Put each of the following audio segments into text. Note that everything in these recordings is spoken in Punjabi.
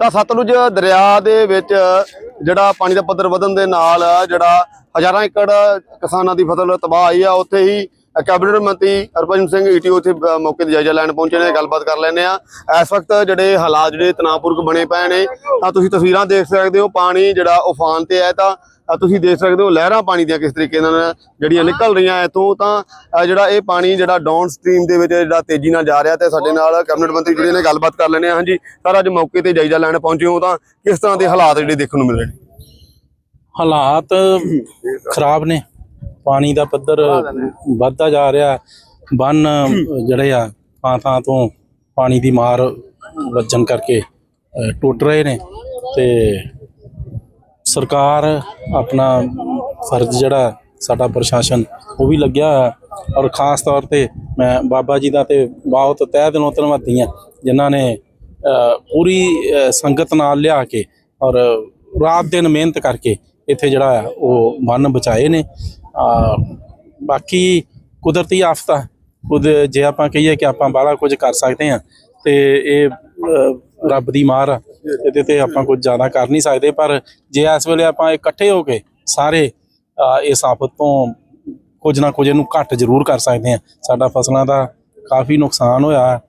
ਤਾਂ ਸਤਲੁਜ ਦਰਿਆ ਦੇ ਵਿੱਚ ਜਿਹੜਾ ਪਾਣੀ ਦਾ ਪੱਧਰ ਵਧਣ ਦੇ ਨਾਲ ਜਿਹੜਾ ਹਜ਼ਾਰਾਂ ਏਕੜ ਕਿਸਾਨਾਂ ਦੀ ਫਸਲ ਤਬਾਹ ਆਈ ਆ, ਉੱਥੇ ਹੀ ਕੈਬਨਿਟ ਮੰਤਰੀ ਹਰਭਜਨ ਸਿੰਘ ਈਟੀਓ ਉੱਥੇ ਮੌਕੇ ਤੇ ਜਾਇਜ਼ਾ ਲੈਣ ਪਹੁੰਚੇ ਨੇ, ਗੱਲਬਾਤ ਕਰ ਲੈਂਦੇ ਆ। ਇਸ ਵਕਤ ਜਿਹੜੇ ਹਾਲਾਤ ਜਿਹੜੇ ਤਣਾਅਪੂਰਕ ਬਣੇ ਪਏ ਨੇ, ਤਾਂ ਤੁਸੀਂ ਤਸਵੀਰਾਂ ਦੇਖ ਸਕਦੇ ਹੋ, ਪਾਣੀ ਜਿਹੜਾ ਉਫਾਨ ਤੇ ਹੈ, ਤਾਂ ਤੁਸੀਂ ਦੇਖ ਸਕਦੇ ਹੋ ਲਹਿਰਾਂ ਪਾਣੀ ਦੀਆਂ ਕਿਸ ਤਰੀਕੇ ਨਾਲ ਜਿਹੜੀਆਂ ਨਿਕਲ ਰਹੀਆਂ ਇੱਥੋਂ ਤਾਂ ਜਿਹੜਾ ਇਹ ਪਾਣੀ ਜਿਹੜਾ ਡਾਊਨ ਸਟ੍ਰੀਮ ਦੇ ਵਿੱਚ ਜਿਹੜਾ ਤੇਜ਼ੀ ਨਾਲ ਜਾ ਰਿਹਾ ਤੇ ਸਾਡੇ ਨਾਲ ਕੈਬਨਿਟ ਮੰਤਰੀ ਜਿਹੜੇ ਨੇ ਗੱਲਬਾਤ ਕਰ ਲੈਣੇ ਹਾਂਜੀ ਸਰ ਅੱਜ ਮੌਕੇ ਤੇ ਜਾਇਜ਼ਾ ਲੈਣ ਪਹੁੰਚੇ ਹੋ ਤਾਂ ਕਿਸ ਤਰ੍ਹਾਂ ਦੇ ਹਾਲਾਤ ਜਿਹੜੇ ਦੇਖਣ ਨੂੰ ਮਿਲ ਰਹੇ ਨੇ? ਹਾਲਾਤ ਖਰਾਬ ਨੇ। ਪਾਣੀ ਦਾ ਪੱਧਰ ਵੱਧਦਾ ਜਾ ਰਿਹਾ। ਬੰਨ ਜਿਹੜੇ ਆ ਥਾਂ ਥਾਂ ਤੋਂ ਪਾਣੀ ਦੀ ਮਾਰ ਵੱਜਣ ਕਰਕੇ ਟੁੱਟ ਰਹੇ ਨੇ ਤੇ ਸਰਕਾਰ ਆਪਣਾ ਫਰਜ਼ ਜਿਹੜਾ ਸਾਡਾ ਪ੍ਰਸ਼ਾਸਨ, ਉਹ ਵੀ ਲੱਗਿਆ ਹੋਇਆ ਔਰ ਖਾਸ ਤੌਰ ਤੇ ਮੈਂ ਬਾਬਾ ਜੀ ਦਾ ਤੇ ਬਹੁਤ ਤਹਿ ਦਿਲੋਂ ਧੰਨਵਾਦੀ ਹਾਂ, ਜਿਨ੍ਹਾਂ ਨੇ ਪੂਰੀ ਸੰਗਤ ਨਾਲ ਲਿਆ ਕੇ ਔਰ ਰਾਤ ਦਿਨ ਮਿਹਨਤ ਕਰਕੇ ਇੱਥੇ ਜਿਹੜਾ ਆ ਉਹ ਮਨ ਬਚਾਏ ਨੇ। ਬਾਕੀ ਕੁਦਰਤੀ ਆਫਤਾਂ ਖੁਦ ਜੇ ਆਪਾਂ ਕਹੀਏ ਕਿ ਆਪਾਂ ਬਾਹਲਾ ਕੁਝ ਕਰ ਸਕਦੇ ਹਾਂ, ਤੇ ਇਹ ਰੱਬ ਦੀ ਮਾਰ ਆ। ਇਹਦੇ ਤੇ ਆਪਾਂ ਕੁਝ ਜ਼ਿਆਦਾ ਕਰ ਨਹੀਂ ਸਕਦੇ, ਪਰ ਜੇ ਇਸ ਵੇਲੇ ਆਪਾਂ ਇਕੱਠੇ ਹੋ ਕੇ ਸਾਰੇ ਇਸ ਆਫਤ ਤੋਂ ਕੁਝ ਨਾ ਕੁਝ ਇਹਨੂੰ ਘੱਟ ਜ਼ਰੂਰ ਕਰ ਸਕਦੇ ਹਾਂ। ਸਾਡਾ ਫਸਲਾਂ ਦਾ ਕਾਫੀ ਨੁਕਸਾਨ ਹੋਇਆ।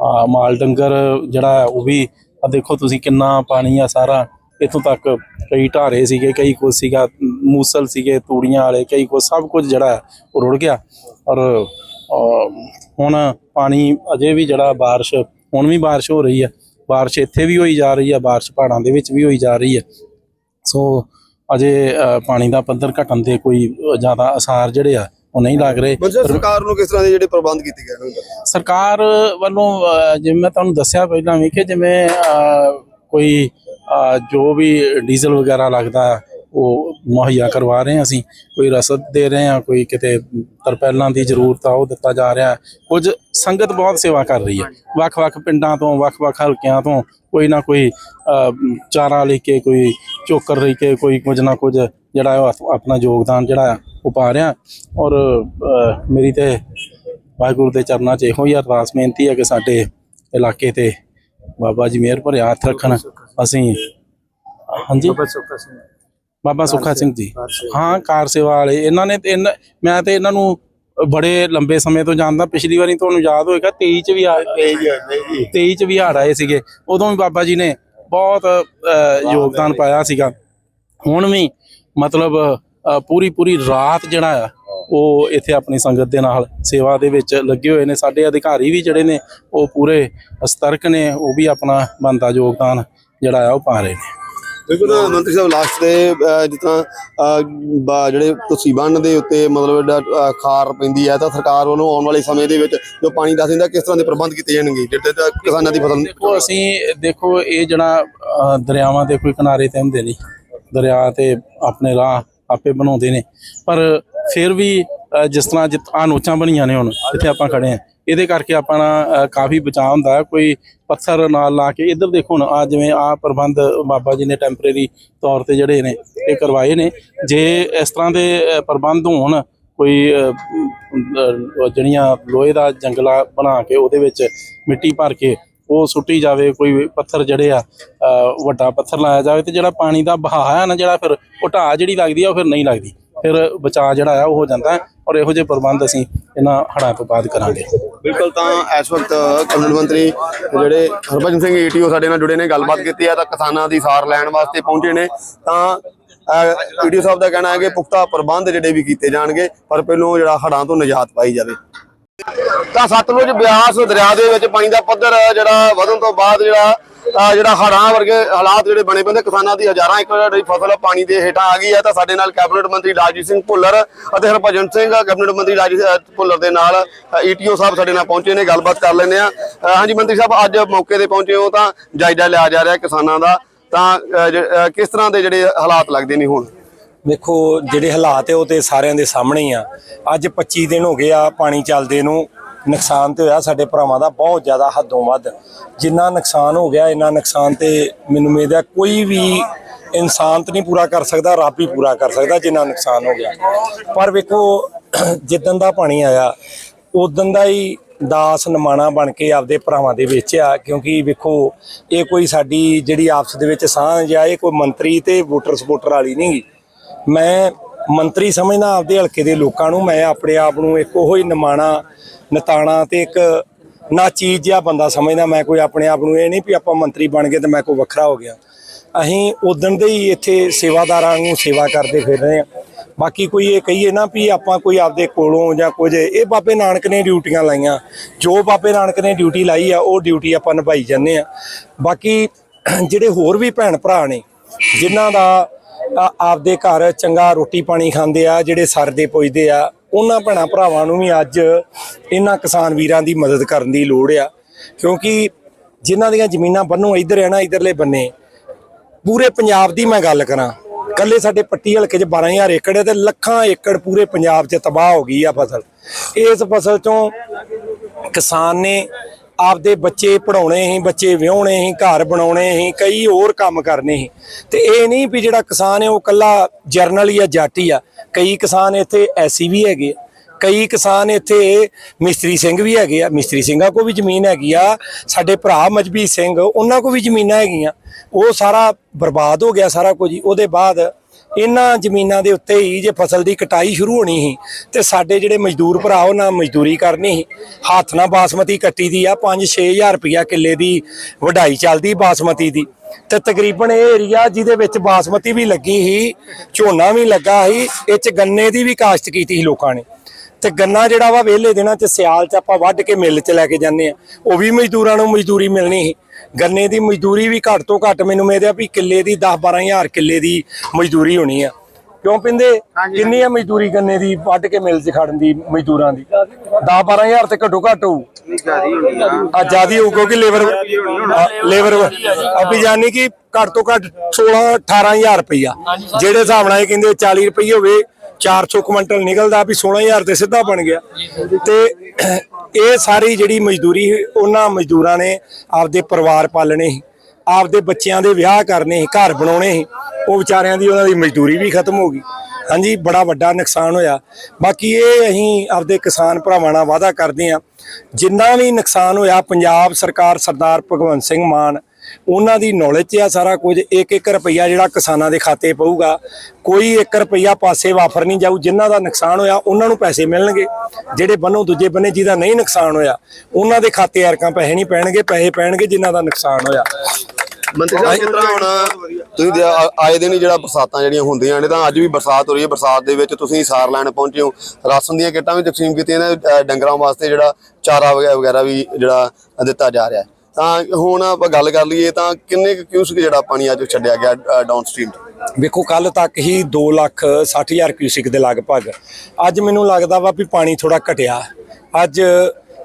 ਆ ਮਾਲ ਡੰਗਰ ਜਿਹੜਾ ਹੈ, ਉਹ ਵੀ ਦੇਖੋ ਤੁਸੀਂ ਕਿੰਨਾ ਪਾਣੀ ਆ ਸਾਰਾ। ਇੱਥੋਂ ਤੱਕ ਕਈ ਢਾਰੇ ਸੀਗੇ, ਕਈ ਕੁਝ ਸੀਗਾ, ਮੂਸਲ ਸੀਗੇ, ਤੂੜੀਆਂ ਵਾਲੇ, ਕਈ ਕੁਝ ਸਭ ਕੁਝ ਜਿਹੜਾ ਹੈ, ਉਹ ਰੁੜ ਗਿਆ। ਔਰ ਹੁਣ ਪਾਣੀ ਅਜੇ ਵੀ ਜਿਹੜਾ ਬਾਰਿਸ਼, ਹੁਣ ਵੀ ਬਾਰਿਸ਼ ਹੋ ਰਹੀ ਹੈ। ਬਾਰਿਸ਼ ਇੱਥੇ ਵੀ ਹੋਈ ਜਾ ਰਹੀ ਹੈ ਬਾਰਿਸ਼ ਪਹਾੜਾਂ ਦੇ ਵਿੱਚ ਵੀ ਹੋਈ ਜਾ ਰਹੀ ਹੈ ਸੋ ਅਜੇ ਪਾਣੀ ਦਾ ਪੱਧਰ ਘਟਣ ਦੇ ਕੋਈ ਜ਼ਿਆਦਾ ਅਸਾਰ ਜਿਹੜੇ ਆ ਉਹ ਨਹੀਂ ਲੱਗ ਰਹੇ। ਸਰਕਾਰ ਨੂੰ ਕਿਸ ਤਰ੍ਹਾਂ ਦੇ ਜਿਹੜੇ ਪ੍ਰਬੰਧ ਕੀਤੇ ਗਏ ਸਰਕਾਰ ਵੱਲੋਂ ਜਿਵੇਂ ਮੈਂ ਤੁਹਾਨੂੰ ਦੱਸਿਆ ਪਹਿਲਾਂ ਵੀ ਕਿ ਜਿਵੇਂ ਕੋਈ ਜੋ ਵੀ ਡੀਜ਼ਲ ਵਗੈਰਾ ਲੱਗਦਾ ਉਹ ਮੁਹੱਈਆ ਕਰਵਾ ਰਹੇ ਹਾਂ ਅਸੀਂ। ਕੋਈ ਰਸਦ ਦੇ ਰਹੇ ਹਾਂ ਕੋਈ ਕਿਤੇ ਤਰਪੈਲਾਂ ਦੀ ਜ਼ਰੂਰਤ ਆ ਉਹ ਦਿੱਤਾ ਜਾ ਰਿਹਾ ਕੁਝ ਸੰਗਤ ਬਹੁਤ ਸੇਵਾ ਕਰ ਰਹੀ ਹੈ। ਵੱਖ-ਵੱਖ ਪਿੰਡਾਂ ਤੋਂ ਵੱਖ-ਵੱਖ ਹਲਕਿਆਂ ਤੋਂ ਕੋਈ ਨਾ ਕੋਈ ਅ, ਚਾਰਾ ਲੈ ਕੇ ਕੋਈ ਚੋਕਰ ਲੈ ਕੇ ਕੋਈ ਕੁਝ ਨਾ ਕੁਝ ਜਿਹੜਾ ਉਹ ਆਪਣਾ ਯੋਗਦਾਨ ਜਿਹੜਾ ਉਹ ਪਾ ਰਿਹਾ ਔਰ ਮੇਰੀ ਤੇ ਵਾਹਿਗੁਰੂ ਦੇ ਚਰਨਾਂ 'ਚ ਇਹੋ ਹੀ ਅਰਦਾਸ ਬੇਨਤੀ ਹੈ ਕਿ ਸਾਡੇ ਇਲਾਕੇ ਤੇ ਬਾਬਾ ਜੀ ਮਿਹਰ ਭਰਿਆ ਹੱਥ ਰੱਖਣ। ਅਸੀਂ ਹਾਂਜੀ? ਬਾਬਾ ਸੁੱਖਾ ਸਿੰਘ ਜੀ। ਹਾਂ ਕਾਰ ਸੇਵਾ ਵਾਲੇ। ਇਹਨਾਂ ਨੇ ਤੇ ਇਹਨਾਂ- ਮੈਂ ਤੇ ਇਹਨਾਂ ਨੂੰ ਬੜੇ ਲੰਬੇ ਸਮੇਂ ਤੋਂ ਜਾਣਦਾ। ਪਿਛਲੀ ਵਾਰੀ ਤੁਹਾਨੂੰ ਯਾਦ ਹੋਏਗਾ 23 ਚ ਵੀ ਆ 23 ਚ ਵੀ ਹੜ੍ਹ ਆਏ ਸੀਗੇ। ਉਦੋਂ ਵੀ ਬਾਬਾ ਜੀ ਨੇ ਬਹੁਤ ਯੋਗਦਾਨ ਪਾਇਆ ਸੀਗਾ। ਹੁਣ ਵੀ ਮਤਲਬ ਪੂਰੀ ਪੂਰੀ ਰਾਤ ਜਿਹੜਾ ਆ ਉਹ ਇੱਥੇ ਆਪਣੀ ਸੰਗਤ ਦੇ ਨਾਲ ਸੇਵਾ ਦੇ ਵਿੱਚ ਲੱਗੇ ਹੋਏ ਨੇ। ਸਾਡੇ ਅਧਿਕਾਰੀ ਵੀ ਜਿਹੜੇ ਨੇ ਉਹ ਪੂਰੇ ਸਤਰਕ ਨੇ। ਉਹ ਵੀ ਆਪਣਾ ਬੰਦਾ ਯੋਗਦਾਨ ਜਿਹੜਾ ਆ ਉਹ ਪਾ ਰਹੇ ਨੇ। ਬਿਲਕੁਲ ਮੰਤਰੀ ਸਾਹਿਬ ਲਾਸਟ ਤੇ ਅਹ, ਬਾ- ਜਿਹੜੇ ਤੁਸੀਂ ਬੰਨ ਦੇ ਉੱਤੇ ਮਤਲਬ ਖਾਰ ਪੈਂਦੀ ਹੈ ਤਾਂ ਸਰਕਾਰ ਵੱਲੋਂ ਆਉਣ ਵਾਲੇ ਸਮੇਂ ਦੇ ਵਿੱਚ ਜੋ ਪਾਣੀ ਦਾ ਸਿੰਦਾ ਕਿਸ ਤਰ੍ਹਾਂ ਦੇ ਪ੍ਰਬੰਧ ਕੀਤੇ ਜਾਣਗੇ ਜਿਹੜੇ ਤਾਂ ਕਿਸਾਨਾਂ ਦੀ ਫਸਲ ਦੇਖੋ ਅਸੀਂ ਦੇਖੋ ਇਹ ਜਿਹੜਾ ਦਰਿਆਵਾਂ ਦੇ ਕੋਈ ਕਿਨਾਰੇ ਤੇ ਹੁੰਦੇ ਨਹੀਂ ਦਰਿਆ ਤੇ ਆਪਣੇ ਰਾਹ ਆਪੇ ਬਣਾਉਂਦੇ ਨੇ ਪਰ ਫਿਰ ਵੀ ਜਿਸ ਤਰ੍ਹਾਂ ਜਿੱਤ ਆਹ ਨੋਚਾਂ ਬਣੀਆਂ ਨੇ ਹੁਣ ਜਿੱਥੇ ਆਪਾਂ ਖੜੇ ਆ ਇਹਦੇ ਕਰਕੇ ਆਪਾਂ ਕਾਫੀ ਬਚਾਅ ਹੁੰਦਾ ਕੋਈ ਪੱਥਰ ਨਾਲ ਲਾ ਕੇ ਇੱਧਰ ਦੇਖੋ ਹੁਣ ਆ ਜਿਵੇਂ ਆ ਪ੍ਰਬੰਧ ਬਾਬਾ ਜੀ ਨੇ ਟੈਂਪਰੇਰੀ ਤੌਰ ਤੇ ਜਿਹੜੇ ਨੇ, ਇਹ ਕਰਵਾਏ ਨੇ। ਜੇ ਇਸ ਤਰ੍ਹਾਂ ਦੇ ਪ੍ਰਬੰਧ ਹੋਣ, ਕੋਈ ਜਿਹੜੀਆਂ ਲੋਹੇ ਦਾ ਜੰਗਲਾ ਬਣਾ ਕੇ ਉਹਦੇ ਵਿੱਚ ਮਿੱਟੀ ਭਰ ਕੇ ਉਹ ਸੁੱਟੀ ਜਾਵੇ, ਕੋਈ ਪੱਥਰ ਜਿਹੜੇ ਆ ਵੱਡਾ ਪੱਥਰ ਲਾਇਆ ਜਾਵੇ ਤੇ ਜਿਹੜਾ ਪਾਣੀ ਦਾ ਵਹਾਅ ਹੈ ਨਾ, ਜਿਹੜਾ ਫਿਰ ਉਹ ਢਾਹ ਜਿਹੜੀ ਲੱਗਦੀ ਆ, ਉਹ ਫਿਰ ਨਹੀਂ ਲੱਗਦੀ। ਫਿਰ ਬਚਾਅ ਜਿਹੜਾ ਆ, ਉਹ ਹੋ ਜਾਂਦਾ ਹੈ ਔਰ ਇਹੋ ਜਿਹੇ ਪ੍ਰਬੰਧ ਅਸੀਂ ਇਹਨਾਂ ਹੜ੍ਹਾਂ ਤੋਂ ਬਾਅਦ ਕਰਾਂਗੇ। ਬਿਲਕੁਲ ਤਾਂ ਇਸ ਵਕਤ ਕੈਬਨਿਟ ਮੰਤਰੀ ਜਿਹੜੇ ਹਰਭਜਨ ਸਿੰਘ ਈਟੀਓ ਸਾਡੇ ਨਾਲ ਜੁੜੇ ਨੇ, ਗੱਲਬਾਤ ਕੀਤੀ ਹੈ ਤਾਂ ਕਿਸਾਨਾਂ ਦੀ ਸਾਰ ਲੈਣ ਵਾਸਤੇ ਪਹੁੰਚੇ ਨੇ। ਤਾਂ ਈਟੀਓ ਸਾਹਿਬ ਦਾ ਕਹਿਣਾ ਹੈ ਕਿ ਪੁਖਤਾ ਪ੍ਰਬੰਧ ਜਿਹੜੇ ਵੀ ਕੀਤੇ ਜਾਣਗੇ, ਪਰ ਪਹਿਲੋਂ ਜਿਹੜਾ ਹੜਾਂ ਤੋਂ ਨਿਜਾਤ ਪਾਈ ਜਾਵੇ। ਤਾਂ ਸਤਲੁਜ ਬਿਆਸ ਦਰਿਆ ਦੇ ਵਿੱਚ ਪਾਣੀ ਦਾ ਪੱਧਰ ਜਿਹੜਾ ਵਧਣ ਤੋਂ ਬਾਅਦ ਜਿਹੜਾ ਜਿਹੜਾ ਹੜ੍ਹਾਂ ਵਰਗੇ ਹਾਲਾਤ ਜਿਹੜੇ ਬਣੇ ਪੈਂਦੇ ਕਿਸਾਨਾਂ ਦੀ ਹਜ਼ਾਰਾਂ ਏਕੜ ਜਿਹੜੀ ਫਸਲ ਪਾਣੀ ਦੇ ਹੇਠਾਂ ਆ ਗਈ ਹੈ। ਤਾਂ ਸਾਡੇ ਨਾਲ ਕੈਬਨਿਟ ਮੰਤਰੀ ਰਾਜੀਵ ਸਿੰਘ ਭੁੱਲਰ ਅਤੇ ਹਰਭਜਨ ਸਿੰਘ, ਕੈਬਨਿਟ ਮੰਤਰੀ ਰਾਜੀਵ ਭੁੱਲਰ ਦੇ ਨਾਲ ਈਟੀਓ ਸਾਹਿਬ ਸਾਡੇ ਨਾਲ ਪਹੁੰਚੇ ਨੇ, ਗੱਲਬਾਤ ਕਰ ਲੈਂਦੇ ਆ ਹਾਂਜੀ ਮੰਤਰੀ ਸਾਹਿਬ, ਅੱਜ ਮੌਕੇ ਤੇ ਪਹੁੰਚੇ ਹੋ ਤਾਂ ਜਾਇਜ਼ਾ ਲਿਆ ਜਾ ਰਿਹਾ ਕਿਸਾਨਾਂ ਦਾ। ਤਾਂ ਕਿਸ ਤਰ੍ਹਾਂ ਦੇ ਜਿਹੜੇ ਹਾਲਾਤ ਲੱਗਦੇ ਨੇ ਹੁਣ? ਵੇਖੋ ਜਿਹੜੇ ਹਾਲਾਤ ਹੈ ਉਹ ਤੇ ਸਾਰਿਆਂ ਦੇ ਸਾਹਮਣੇ ਹੀ ਆ। ਅੱਜ 25 ਦਿਨ ਹੋ ਗਏ ਆ ਪਾਣੀ ਚੱਲਦੇ ਨੂੰ। ਨੁਕਸਾਨ ਤੇ ਹੋਇਆ, ਸਾਡੇ ਭਰਾਵਾਂ ਦਾ ਬਹੁਤ ਜ਼ਿਆਦਾ ਹੱਦੋਂ ਵੱਧ। ਜਿੰਨਾ ਨੁਕਸਾਨ ਹੋ ਗਿਆ, ਇੰਨਾ ਨੁਕਸਾਨ ਤੇ ਮੈਨੂੰ ਉਮੀਦ ਹੈ ਕੋਈ ਵੀ ਇਨਸਾਨ ਤੇ ਨਹੀਂ ਪੂਰਾ ਕਰ ਸਕਦਾ, ਰੱਬ ਹੀ ਪੂਰਾ ਕਰ ਸਕਦਾ ਜਿੰਨਾ ਨੁਕਸਾਨ ਹੋ ਗਿਆ। ਪਰ ਵੇਖੋ, ਜਿੱਦਣ ਦਾ ਪਾਣੀ ਆਇਆ ਉਦੋਂ ਦਾ ਹੀ ਦਾਸ ਨਮਾਣਾ ਬਣ ਕੇ ਆਪਦੇ ਭਰਾਵਾਂ ਦੇ ਵਿੱਚ ਆ, ਕਿਉਂਕਿ ਵੇਖੋ, ਇਹ ਕੋਈ ਸਾਡੀ ਜਿਹੜੀ ਆਪਸ ਦੇ ਵਿੱਚ ਸਾਂਝ ਆ, ਇਹ ਕੋਈ ਮੰਤਰੀ ਤੇ ਵੋਟਰ ਸਪੋਰਟਰ ਵਾਲੀ ਨਹੀਂ। ਮੈਂ ਮੰਤਰੀ ਸਮਝਦਾ ਆਪਦੇ ਹਲਕੇ ਦੇ ਲੋਕਾਂ ਨੂੰ, ਮੈਂ ਆਪਣੇ ਆਪ ਨੂੰ ਇੱਕ ਉਹੋ ਹੀ ਨਮਾਣਾ, ਨਤਾਣਾ ਤੇ ਇੱਕ ਨਾ ਚੀਜ਼ ਜਿਹਾ ਬੰਦਾ ਸਮਝਦਾ। ਮੈਂ ਕੋਈ ਆਪਣੇ ਆਪ ਨੂੰ ਇਹ ਨਹੀਂ ਵੀ ਆਪਾਂ ਮੰਤਰੀ ਬਣ ਗਏ ਤੇ ਮੈਂ ਕੋਈ ਵੱਖਰਾ ਹੋ ਗਿਆ। ਅਸੀਂ ਉਦਣ ਦੇ ਹੀ ਇੱਥੇ ਸੇਵਾਦਾਰਾਂ ਨੂੰ ਸੇਵਾ ਕਰਦੇ ਫਿਰ ਰਹੇ ਆ ਬਾਕੀ ਕੋਈ ਇਹ ਕਹੀਏ ਨਾ ਵੀ ਆਪਾਂ ਕੋਈ ਆਪਦੇ ਕੋਲੋਂ ਜਾਂ ਕੁਝ, ਇਹ ਬਾਬੇ ਨਾਨਕ ਨੇ ਡਿਊਟੀਆਂ ਲਾਈਆਂ। ਜੋ ਬਾਬੇ ਨਾਨਕ ਨੇ ਡਿਊਟੀ ਲਾਈ ਆ, ਉਹ ਡਿਊਟੀ ਆਪਾਂ ਨਿਭਾਈ ਜਾਂਦੇ ਆ ਬਾਕੀ ਜਿਹੜੇ ਹੋਰ ਵੀ ਭੈਣ ਭਰਾ ਨੇ, ਜਿਨ੍ਹਾਂ ਦਾ ਆਪਦੇ ਘਰ ਚੰਗਾ ਰੋਟੀ ਪਾਣੀ ਖਾਂਦੇ ਆ, ਜਿਹੜੇ ਸਰਦੇ ਪੁੱਜਦੇ ਆ, ਉਹਨਾਂ ਭੈਣਾਂ ਭਰਾਵਾਂ ਨੂੰ ਵੀ ਅੱਜ ਇਹਨਾਂ ਕਿਸਾਨ ਵੀਰਾਂ ਦੀ ਮਦਦ ਕਰਨ ਦੀ ਲੋੜ ਆ। ਕਿਉਂਕਿ ਜਿਨ੍ਹਾਂ ਦੀਆਂ ਜ਼ਮੀਨਾਂ ਬੰਨੂ ਇੱਧਰ ਹੈ ਨਾ, ਇੱਧਰਲੇ ਬੰਨੇ। ਪੂਰੇ ਪੰਜਾਬ ਦੀ ਮੈਂ ਗੱਲ ਕਰਾਂ ਕੱਲੇ ਸਾਡੇ ਪੱਟੀ ਹਲਕੇ 'ਚ 12000 ਏਕੜ ਹੈ ਤੇ ਲੱਖਾਂ ਏਕੜ ਪੂਰੇ ਪੰਜਾਬ 'ਚ ਤਬਾਹ ਹੋ ਗਈ ਆ ਫਸਲ। ਇਸ ਫਸਲ 'ਚੋਂ ਕਿਸਾਨ ਨੇ ਆਪਦੇ ਬੱਚੇ ਪੜਾਉਣੇ ਸੀ, ਬੱਚੇ ਵਿਆਹੁਣੇ ਸੀ, ਘਰ ਬਣਾਉਣੇ ਹੀ ਕਈ ਹੋਰ ਕੰਮ ਕਰਨੇ ਸੀ। ਤੇ ਇਹ ਨਹੀਂ ਵੀ ਜਿਹੜਾ ਕਿਸਾਨ ਹੈ, ਉਹ ਕੱਲਾ ਜਰਨਲ ਜਾਂ ਜਾਟੀ ਆ। ਕਈ ਕਿਸਾਨ ਇੱਥੇ ਐਸੀ ਵੀ ਹੈਗੇ ਆ। ਕਈ ਕਿਸਾਨ ਇੱਥੇ ਮਿਸਤਰੀ ਸਿੰਘ ਵੀ ਹੈਗੇ ਆ। ਮਿਸਤਰੀ ਸਿੰਘਾਂ ਕੋ ਵੀ ਜ਼ਮੀਨ ਹੈਗੀ ਆ। ਸਾਡੇ ਭਰਾ ਮਜਬੀਰ ਸਿੰਘ, ਉਹਨਾਂ ਕੋ ਵੀ ਜ਼ਮੀਨਾਂ ਹੈਗੀਆਂ। ਉਹ ਸਾਰਾ ਬਰਬਾਦ ਹੋ ਗਿਆ ਸਾਰਾ ਕੁਝ ਉਹਦੇ ਬਾਅਦ ਇਹਨਾਂ ਜ਼ਮੀਨਾਂ ਦੇ ਉੱਤੇ ਹੀ ਜੇ ਫਸਲ ਦੀ ਕਟਾਈ ਸ਼ੁਰੂ ਹੋਣੀ ਸੀ ਤੇ ਸਾਡੇ ਜਿਹੜੇ ਮਜ਼ਦੂਰ ਭਰਾ, ਉਹਨਾਂ ਮਜ਼ਦੂਰੀ ਕਰਨੀ ਸੀ। ਹੱਥ ਨਾਲ ਬਾਸਮਤੀ ਕੱਟੀ ਦੀ ਆ 5-6000 ਰੁਪਇਆ ਕਿੱਲੇ ਦੀ ਵਢਾਈ ਚੱਲਦੀ ਬਾਸਮਤੀ ਦੀ। ਤੇ ਤਕਰੀਬਨ ਇਹ ਏਰੀਆ ਜਿਹਦੇ ਵਿੱਚ ਬਾਸਮਤੀ ਵੀ ਲੱਗੀ ਸੀ, ਝੋਨਾ ਵੀ ਲੱਗਾ ਸੀ, ਇਹ ਚ ਗੰਨੇ ਦੀ ਵੀ ਕਾਸ਼ਤ ਕੀਤੀ ਸੀ ਲੋਕਾਂ ਨੇ। ਤੇ ਗੰਨਾ ਜਿਹੜਾ ਵਾ ਵਿਹਲੇ ਦਿਨਾਂ ਚ ਸਿਆਲ ਚ ਆਪਾਂ ਵੱਢ ਕੇ ਮਿੱਲ ਚ ਲੈ ਕੇ ਜਾਂਦੇ ਆ। ਉਹ ਵੀ ਮਜ਼ਦੂਰਾਂ ਨੂੰ ਮਜ਼ਦੂਰੀ ਮਿਲਣੀ ਸੀ। ਗੰਨੇ ਦੀ ਮਜ਼ਦੂਰੀ ਵੀ ਘੱਟ ਤੋਂ ਘੱਟ ਮੈਨੂੰ ਮੇਰਿਆ ਵੀ ਕਿੱਲੇ ਦੀ 10 12000 ਕਿੱਲੇ ਦੀ ਮਜ਼ਦੂਰੀ ਹੋਣੀ ਆ। ਕਿਉਂ ਪਿੰਦੇ? ਕਿੰਨੀ ਆ ਮਜ਼ਦੂਰੀ ਗੰਨੇ ਦੀ ਵੱਢ ਕੇ ਮਿੱਲ ਚ ਖੜਨ ਦੀ ਮਜ਼ਦੂਰਾਂ ਦੀ? 10 12000 ਤੇ ਘੱਟੋ ਘੱਟ ਹੋਊ। ਆ। ਜਿਆਦੀ ਹੋਊ ਕਿਉਂਕਿ ਲੇਬਰ ਲੇਬਰ ਅਭੀ ਜਾਨੀ ਕਿ ਘੱਟ ਤੋਂ ਘੱਟ 16 18000 ਰੁਪਈਆ। ਜਿਹੜੇ ਹਿਸਾਬ ਨਾਲ ਇਹ ਕਹਿੰਦੇ 40 ਰੁਪਏ ਹੋਵੇ 400 ਕੁਇੰਟਲ ਨਿਕਲਦਾ ਵੀ 16000 ਤੇ ਸਿੱਧਾ ਬਣ ਗਿਆ। ਤੇ ਇਹ ਸਾਰੀ ਜਿਹੜੀ ਮਜ਼ਦੂਰੀ ਸੀ, ਉਹਨਾਂ ਮਜ਼ਦੂਰਾਂ ਨੇ ਆਪਦੇ ਪਰਿਵਾਰ ਪਾਲਣੇ ਸੀ ਆਪਦੇ ਬੱਚਿਆਂ ਦੇ ਵਿਆਹ ਕਰਨੇ ਸੀ ਘਰ ਬਣਾਉਣੇ ਸੀ ਉਹ ਵਿਚਾਰਿਆਂ ਦੀ ਉਹਨਾਂ ਦੀ ਮਜ਼ਦੂਰੀ ਵੀ ਖਤਮ ਹੋ ਗਈ। ਹਾਂਜੀ ਬੜਾ ਵੱਡਾ ਨੁਕਸਾਨ ਹੋਇਆ। ਬਾਕੀ ਇਹ ਅਸੀਂ ਆਪਦੇ ਕਿਸਾਨ ਭਰਾਵਾਂ ਨਾਲ ਵਾਅਦਾ ਕਰਦੇ ਹਾਂ ਜਿੰਨਾ ਵੀ ਨੁਕਸਾਨ ਹੋਇਆ ਪੰਜਾਬ ਸਰਕਾਰ ਸਰਦਾਰ ਭਗਵੰਤ ਸਿੰਘ ਮਾਨ ਉਹਨਾਂ ਦੀ ਨੌਲੇਜ 'ਚ ਆ ਸਾਰਾ ਕੁਝ ਇੱਕ ਇੱਕ ਰੁਪਈਆ ਜਿਹੜਾ ਕਿਸਾਨਾਂ ਦੇ ਖਾਤੇ ਪਊਗਾ। ਕੋਈ 1 ਰੁਪਈਆ ਪਾਸੇ ਵਾਫਰ ਨਹੀਂ ਜਾਊ ਜਿਨ੍ਹਾਂ ਦਾ ਨੁਕਸਾਨ ਹੋਇਆ ਉਹਨਾਂ ਨੂੰ ਪੈਸੇ ਮਿਲਣਗੇ। ਜਿਹੜੇ ਬੰਨੋ ਦੂਜੇ ਬੰਨੇ ਜਿਹਦਾ ਨਹੀਂ ਨੁਕਸਾਨ ਹੋਇਆ ਉਹਨਾਂ ਦੇ ਖਾਤੇ ਅਰਕਾਂ ਪੈਸੇ ਨਹੀਂ ਪੈਣਗੇ ਪੈਸੇ ਪੈਣਗੇ ਜਿਨ੍ਹਾਂ ਦਾ ਨੁਕਸਾਨ ਹੋਇਆ। ਮੰਤਰੀ ਸਾਹਿਬ ਤਰ੍ਹਾਂ ਹੁਣ ਤੁਸੀਂ ਆਏ ਦਿਨ ਜਿਹੜਾ ਬਰਸਾਤਾਂ ਜਿਹੜੀਆਂ ਹੁੰਦੀਆਂ ਨੇ ਤਾਂ ਅੱਜ ਵੀ ਬਰਸਾਤ ਹੋ ਰਹੀ ਹੈ। ਬਰਸਾਤ ਦੇ ਵਿੱਚ ਤੁਸੀਂ ਸਾਰ ਲੈਣ ਪਹੁੰਚੇ ਹੋ। ਰਾਸ਼ਨ ਦੀਆਂ ਕਿੱਟਾਂ ਵੀ ਤਕਸੀਮ ਕੀਤੀਆਂ ਨੇ ਡੰਗਰਾਂ ਵਾਸਤੇ ਜਿਹੜਾ ਚਾਰਾ ਵਗੈ- ਵਗੈਰਾ ਵੀ ਜਿਹੜਾ ਦਿੱਤਾ ਜਾ ਰਿਹਾ ਹੈ। ਤਾਂ ਹੁਣ ਆਪਾਂ ਗੱਲ ਕਰ ਲਈਏ ਤਾਂ ਕਿੰਨੇ ਕੁ ਕਿਊਸਿਕ ਜਿਹੜਾ ਪਾਣੀ ਅੱਜ ਛੱਡਿਆ ਗਿਆ ਡਾਊਨ ਸਟ੍ਰੀਮ ਵੇਖੋ ਕੱਲ ਤੱਕ ਹੀ 2 ਲੱਖ 60 ਹਜ਼ਾਰ ਕਿਊਸਿਕ ਦੇ ਲਗਭਗ। ਅੱਜ ਮੈਨੂੰ ਲੱਗਦਾ ਵਾ ਵੀ ਪਾਣੀ ਥੋੜਾ ਘਟਿਆ। ਅੱਜ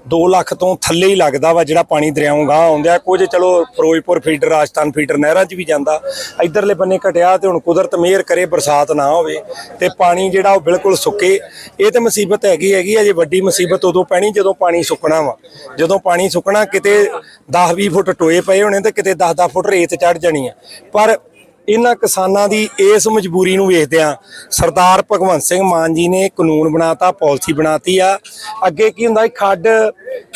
2 ਲੱਖ ਤੋਂ ਥੱਲੇ ਹੀ ਲੱਗਦਾ ਵਾ ਜਿਹੜਾ ਪਾਣੀ ਦਰਿਆਓਂ ਗਾਂ ਆਉਂਦਾ ਕੁਝ ਚਲੋ ਫਿਰੋਜ਼ਪੁਰ ਫੀਡਰ, ਰਾਜਸਥਾਨ ਫੀਡਰ ਨਹਿਰਾਂ 'ਚ ਵੀ ਜਾਂਦਾ। ਇਧਰਲੇ ਬੰਨੇ ਘਟਿਆ ਤੇ ਹੁਣ ਕੁਦਰਤ ਮਿਹਰ ਕਰੇ ਬਰਸਾਤ ਨਾ ਹੋਵੇ ਤੇ ਪਾਣੀ ਜਿਹੜਾ ਉਹ ਬਿਲਕੁਲ ਸੁੱਕੇ। ਇਹ ਤੇ ਮੁਸੀਬਤ ਹੈਗੀ ਹੈਗੀ ਅਜੇ ਵੱਡੀ ਮੁਸੀਬਤ ਉਦੋਂ ਪੈਣੀ ਜਦੋਂ ਪਾਣੀ ਸੁੱਕਣਾ ਵਾ। ਜਦੋਂ ਪਾਣੀ ਸੁੱਕਣਾ, ਕਿਤੇ 10-20 ਫੁੱਟ ਟੋਏ ਪਏ ਹੋਣੇ ਤੇ ਕਿਤੇ 10-10 ਫੁੱਟ ਰੇਤ ਚੜ ਜਾਣੀ ਆ। ਪਰ ਇਹਨਾਂ ਕਿਸਾਨਾਂ ਦੀ ਇਸ ਮਜਬੂਰੀ ਨੂੰ ਵੇਖਦਿਆਂ ਸਰਦਾਰ ਭਗਵੰਤ ਸਿੰਘ ਮਾਨ ਜੀ ਨੇ ਕਾਨੂੰਨ ਬਣਾਤਾ, ਪਾਲਿਸੀ ਬਣਾਤੀ ਆ। ਅੱਗੇ ਕੀ ਹੁੰਦਾ ਖੱਡ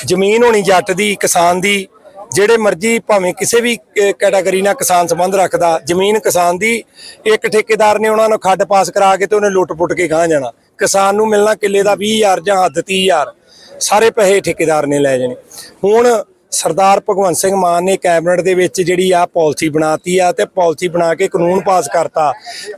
ਜ਼ਮੀਨ ਹੋਣੀ ਜੱਟ ਦੀ, ਕਿਸਾਨ ਦੀ, ਜਿਹੜੇ ਮਰਜ਼ੀ ਭਾਵੇਂ ਕਿਸੇ ਵੀ ਕੈਟਾਗਰੀ ਨਾਲ ਕਿਸਾਨ ਸੰਬੰਧ ਰੱਖਦਾ, ਜ਼ਮੀਨ ਕਿਸਾਨ ਦੀ, ਇੱਕ ਠੇਕੇਦਾਰ ਨੇ ਉਹਨਾਂ ਨੂੰ ਖੱਡ ਪਾਸ ਕਰਾ ਕੇ ਤੇ ਉਹਨੇ ਲੁੱਟ-ਪੁੱਟ ਕੇ ਗਾਂ ਜਾਣਾ। ਕਿਸਾਨ ਨੂੰ ਮਿਲਣਾ ਕਿੱਲੇ ਦਾ 20000 ਜਾਂ ਹੱਦ 30000 ਸਾਰੇ ਪੈਸੇ ਠੇਕੇਦਾਰ ਨੇ ਲੈ ਜਾਣੇ। ਹੁਣ ਸਰਦਾਰ ਭਗਵੰਤ ਸਿੰਘ ਮਾਨ ਨੇ ਕੈਬਨਿਟ ਦੇ ਵਿੱਚ ਜਿਹੜੀ ਆ ਪਾਲਿਸੀ ਬਣਾਤੀ ਆ ਤੇ ਪਾਲਿਸੀ ਬਣਾ ਕੇ ਕਾਨੂੰਨ ਪਾਸ ਕਰਤਾ।